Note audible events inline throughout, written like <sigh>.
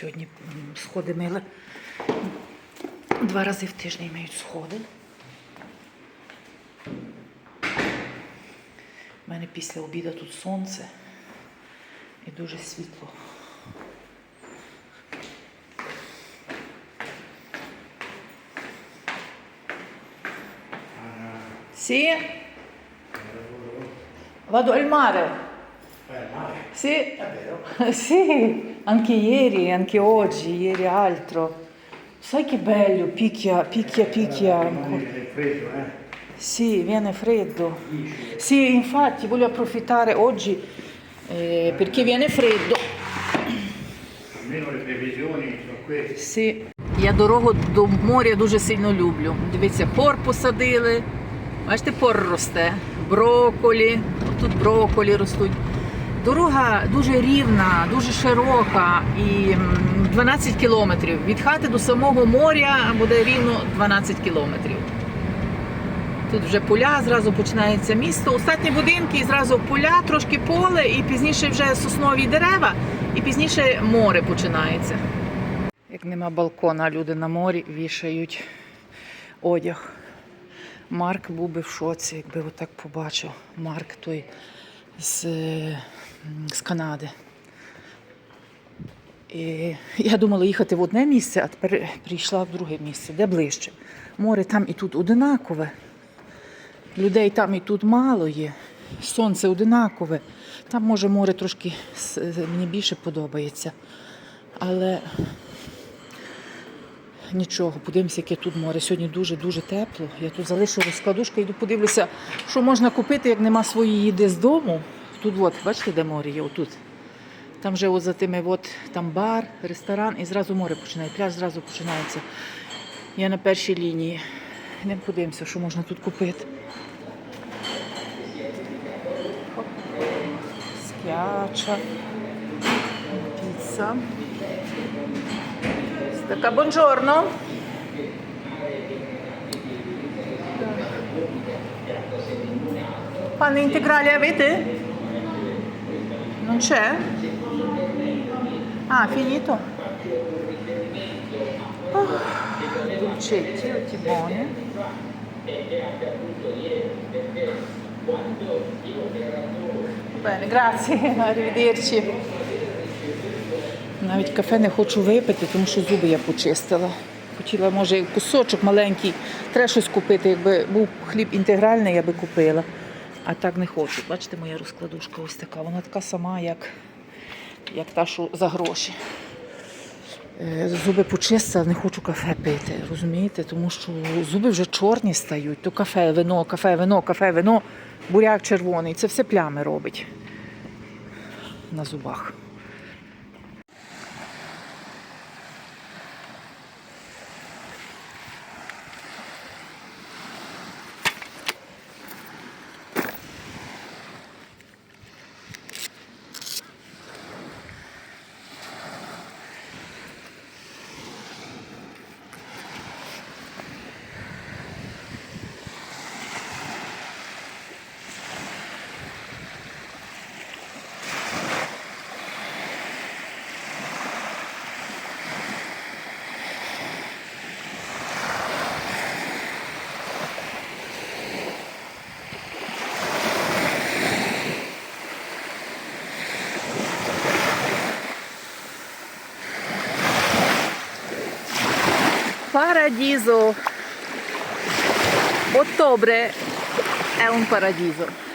Сьогодні сходи мили. Два рази в тиждень миють сходи. У мене після обіду тут сонце і дуже світло. Sì? Vado al mare. Sì, sì, anche ieri, anche oggi, ieri altro. Sai che bello, picchia, picchia, picchia. ancora. È freddo, eh? Sì, viene freddo. Sì, infatti voglio approfittare oggi eh, perché viene freddo. Almeno le previsioni sono queste. Sì. Я дорогу до моря дуже сильно люблю. Дивіться, пор посадили. Бачите, пор росте, броколі, тут броколі ростуть. Дорога дуже рівна, дуже широка і 12 кілометрів. Від хати до самого моря буде рівно 12 кілометрів. Тут вже поля, зразу починається місто. Остатні будинки, і зразу поля, трошки поле, і пізніше вже соснові дерева, і пізніше море починається. Як нема балкона, люди на морі вішають одяг. Марк був би в шоці, якби отак побачив. Марк той з, е, з Канади. І я думала їхати в одне місце, а тепер прийшла в друге місце, де ближче. Море там і тут одинакове. Людей там і тут мало є. Сонце одинакове. Там, може, море трошки мені більше подобається. Але нічого, подивимося, яке тут море. Сьогодні дуже-дуже тепло. Я тут залишу розкладушку, йду подивлюся, що можна купити, як нема своєї їди з дому. Тут, от, бачите, де море є? Отут. Там вже от за тими, от, там бар, ресторан, і зразу море починає. Пляж зразу починається. Я на першій лінії. Не подивимося, що можна тут купити. Скяча. Піца. Така buongiorno. Pane integrali avete? Non c'è? Ah, finito? Oh, dolcetti, tutti buoni. Bene, grazie, <laughs> arrivederci. Навіть кафе не хочу випити, тому що зуби я почистила. Хотіла, може, кусочок маленький, треба щось купити. Якби був хліб інтегральний, я би купила. А так не хочу. Бачите, моя розкладушка ось така. Вона така сама, як, як та, що за гроші. Е, Зуби почистила, не хочу кафе пити, розумієте? Тому що зуби вже чорні стають. То кафе, вино, кафе, вино, кафе, вино, буряк червоний. Це все плями робить на зубах. Paradiso. Ottobre è un paradiso.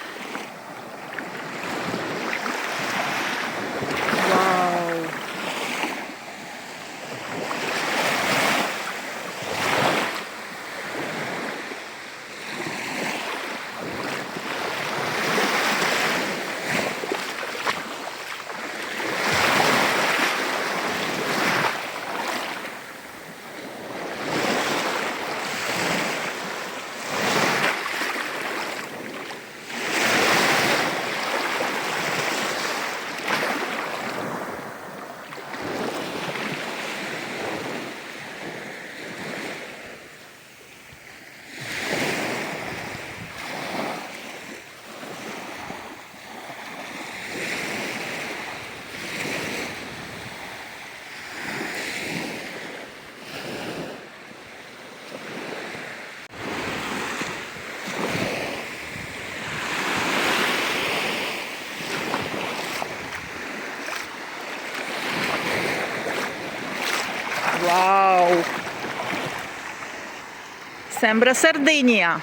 Сембра Сардинія.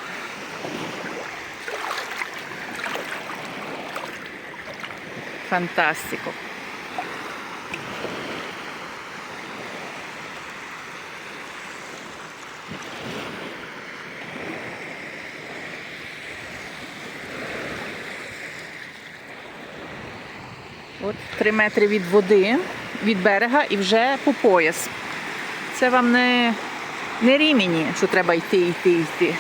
Фантастико. От 3 метри від води, від берега і вже по пояс. Це вам не, не рімені, що треба йти, йти, йти.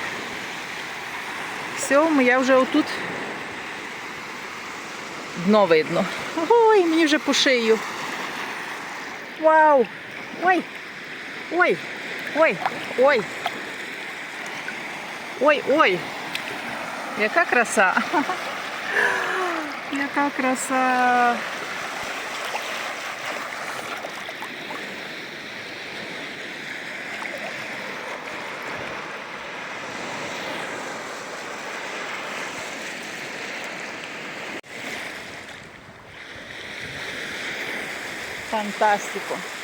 Все, я вже отут дно видно. Ой, мені вже по шию. Вау! Ой! Ой! Ой! Ой! Ой, ой! Яка краса! <laughs> Яка краса! Fantástico.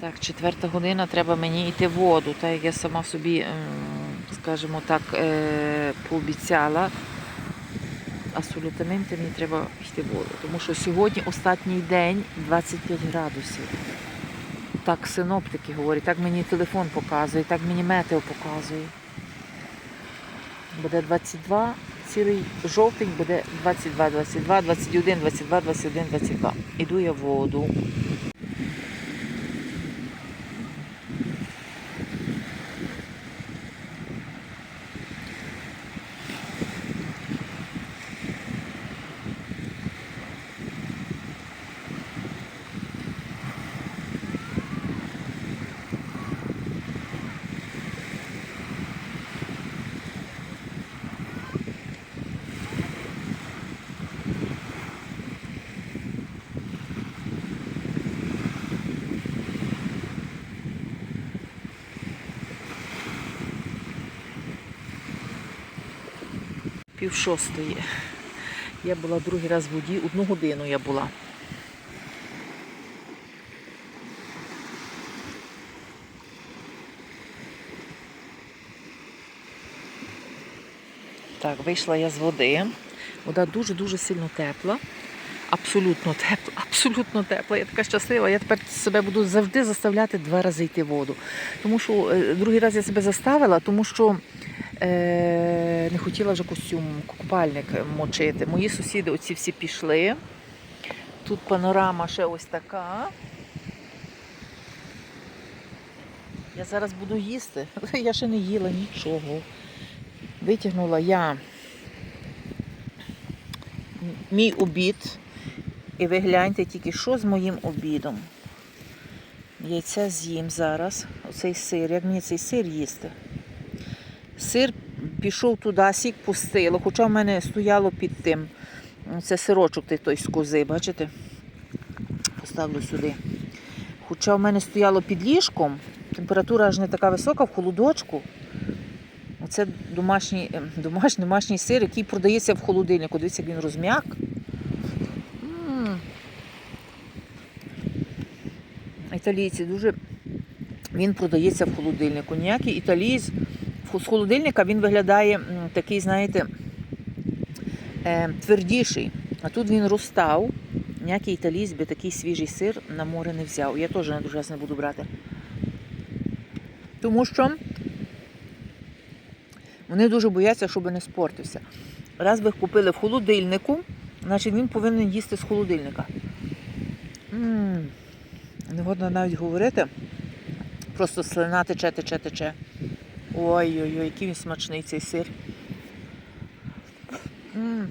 Так, четверта година, треба мені йти в воду, так як я сама собі, ем, скажімо так, е, пообіцяла. Асолютamente мені треба йти в воду. Тому що сьогодні останній день 25 градусів. Так синоптики говорять, так мені телефон показує, так мені метео показує. Буде 22, цілий жовтень буде 22, 22, 21, 22, 21, 22. Іду я в воду. Пів шостої. Я була другий раз в воді, одну годину я була. Так, вийшла я з води. Вода дуже-дуже сильно тепла. Абсолютно тепла, <laughs> абсолютно тепла. Я така щаслива. Я тепер себе буду завжди заставляти два рази йти в воду. Тому що е, другий раз я себе заставила, тому що не хотіла вже костюм, купальник мочити. Мої сусіди оці всі пішли. Тут панорама ще ось така. Я зараз буду їсти. <laughs> Я ще не їла нічого. Витягнула я мій обід. І ви гляньте тільки, що з моїм обідом. Яйця з'їм зараз. Оцей сир. Як мені цей сир їсти? Сир пішов туди, сік пустило, хоча в мене стояло під тим. Це сирочок той, з кози, бачите? Поставлю сюди. Хоча в мене стояло під ліжком, температура аж не така висока, в холодочку. Оце домашній, ем, домашній, домашній сир, який продається в холодильнику. Дивіться, як він розм'як. Італійці дуже. Він продається в холодильнику. Ніякий італієць з холодильника він виглядає такий, знаєте, е, твердіший. А тут він розстав. Ніякий італієць би такий свіжий сир на море не взяв. Я теж на дуже не буду брати. Тому що вони дуже бояться, щоб не спортився. Раз ви купили в холодильнику, значить він повинен їсти з холодильника. м Не годно навіть говорити. Просто слина тече, тече, тече. Ой-ой-ой, який він смачний цей сир. м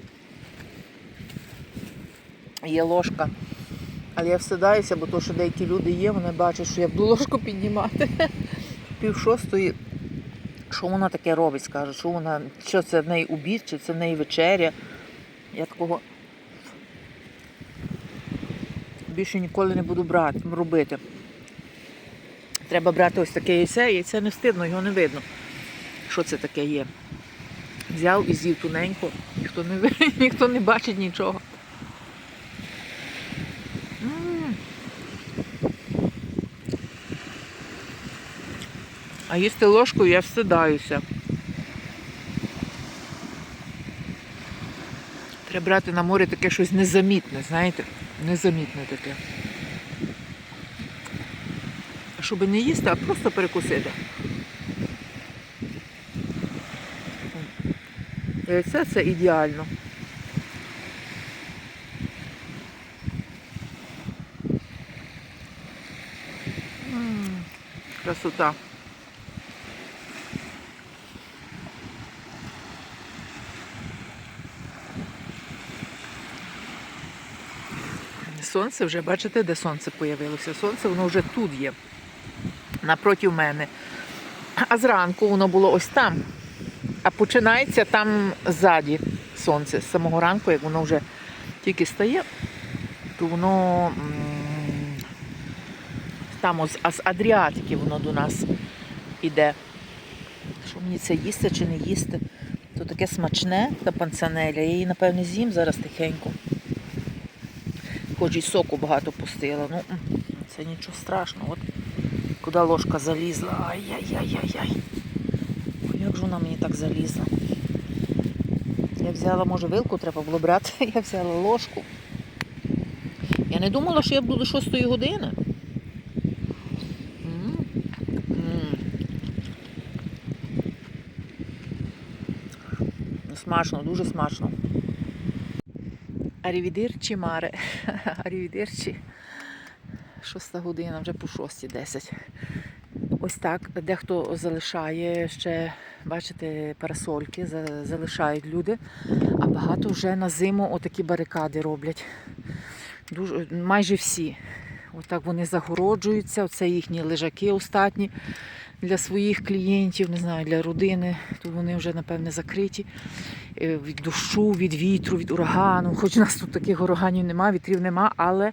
Є ложка. Але я встидаюся, бо то, що деякі люди є, вони бачать, що я буду ложку піднімати. <laughs> Пів шостої. Що вона таке робить, скаже, що вона, що це в неї обід, чи це в неї вечеря. Я такого більше ніколи не буду брати, робити. Треба брати ось таке яйце, яйце не встидно, його не видно. Що це таке є? Взяв і з'їв тоненько, ніхто не, <laughs> ніхто не бачить нічого. А їсти ложкою я встидаюся. Треба брати на море таке щось незамітне, знаєте? Незамітне таке. Щоб не їсти, а просто перекусити. І це, це ідеально. Красота. Сонце вже, бачите, де сонце появилося? Сонце воно вже тут є, напроти мене. А зранку воно було ось там. А починається там ззаді сонце. З самого ранку, як воно вже тільки стає, то воно там а з Адріатики воно до нас іде. Що мені це їсти чи не їсти? То таке смачне, та панцанеля. Я її, напевне, з'їм зараз тихенько. Хоч і соку багато пустила. Ну, це нічого страшного. От куди ложка залізла. Ай-яй-яй-яй-яй. Як ж вона мені так залізла? Я взяла, може, вилку треба було брати. <laughs> Я взяла ложку. Я не думала, що я буду до 6 години. Смачно, дуже смачно. Арівідирчі, Маре. <laughs> Арівідирчі. Шоста година, вже по шостій десять. Ось так. Дехто залишає ще, бачите, парасольки, залишають люди, а багато вже на зиму отакі барикади роблять. Дуже, майже всі. Отак вони загороджуються, оце їхні лежаки остатні для своїх клієнтів, не знаю, для родини. Тут вони вже, напевне, закриті е, від дощу, від вітру, від урагану. Хоч у нас тут таких ураганів немає, вітрів нема, але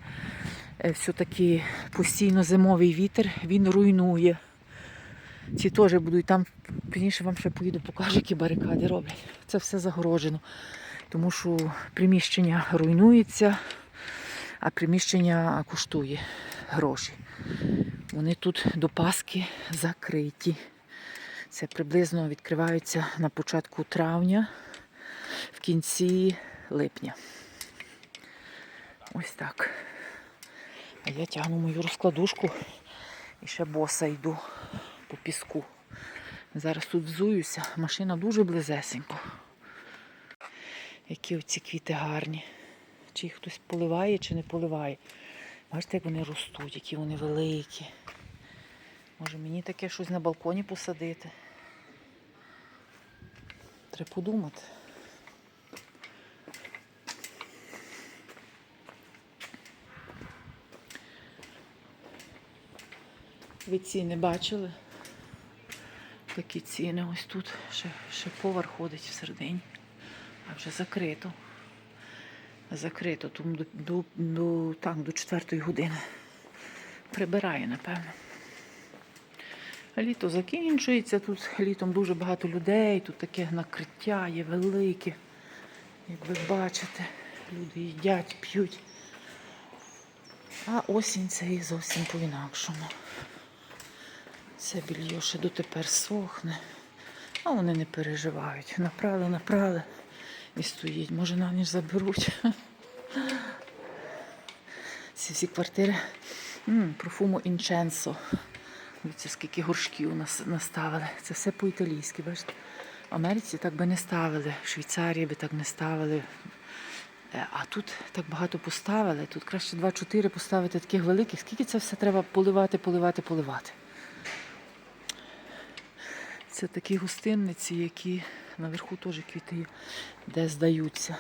е, все-таки постійно зимовий вітер він руйнує. Ці теж будуть там. Пізніше вам ще поїду, покажу, які барикади роблять. Це все загороджено. Тому що приміщення руйнується, а приміщення коштує гроші. Вони тут до Пасхи закриті. Це приблизно відкриваються на початку травня, в кінці липня. Ось так. А я тягну мою розкладушку і ще боса йду по піску. Зараз тут взуюся, машина дуже близесенько. Які оці квіти гарні. Чи їх хтось поливає, чи не поливає. Бачите, як вони ростуть, які вони великі. Може мені таке щось на балконі посадити. Треба подумати. Ви ціни бачили? Такі ціни ось тут. Ще, ще повар ходить всередині. А вже закрито. Закрито, тому до, до, до, так, до 4 години. Прибирає, напевно. Літо закінчується, тут літом дуже багато людей, тут таке накриття є велике. Як ви бачите, люди їдять, п'ють. А осінь це і зовсім по-інакшому. Це більйо ще дотепер сохне, а вони не переживають. Направили, направили і стоїть. Може на ніж заберуть. Ці всі квартири. М, Профумо інченсо. Дивіться, скільки горшків нас наставили. Це все по-італійськи, бачите? В Америці так би не ставили, в Швейцарії би так не ставили. Е, А тут так багато поставили. Тут краще 2-4 поставити таких великих. Скільки це все треба поливати, поливати, поливати. Це такі гостинниці, які наверху теж квіти де здаються.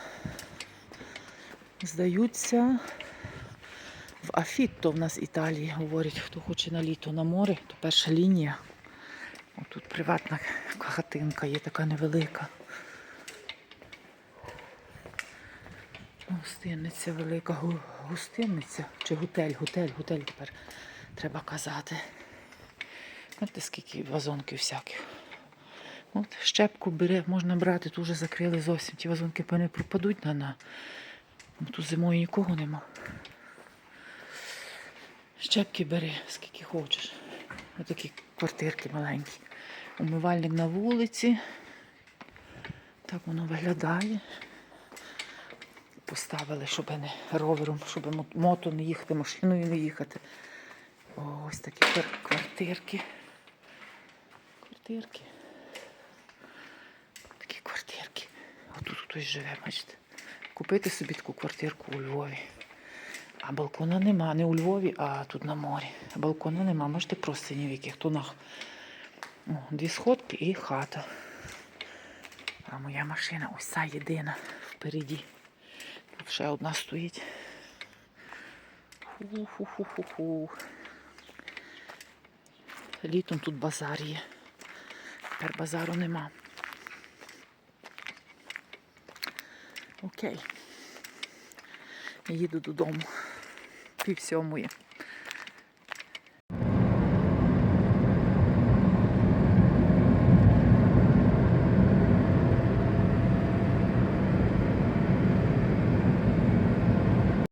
Здаються в Афітто в нас Італії, говорять, хто хоче на літо на море, то перша лінія. Тут приватна хатинка є така невелика. Гостинниця велика, гостинниця чи готель, готель, готель тепер треба казати. Знаєте, скільки вазонків всяких. От щепку бере, можна брати, тут вже закрили зовсім. Ті вазонки певне пропадуть на на. Ну, Тут зимою нікого нема. Щепки бери, скільки хочеш. Отакі квартирки маленькі. Умивальник на вулиці. Так воно виглядає. Поставили, щоб не ровером, щоб мото не їхати, машиною не їхати. Ось такі квартирки. Квартирки. Такі квартирки. Отут хтось живе, бачите. Купити собі таку квартирку у Львові. А балкона нема, не у Львові, а тут на морі. Балкона нема, можете просто в яких тонах. О, дві сходки і хата. А моя машина ось ця єдина впереді. Тут ще одна стоїть. Ху-ху-ху-ху-ху. Літом тут базар є. Тепер базару нема. Окей. Їду додому. Пів сьомої.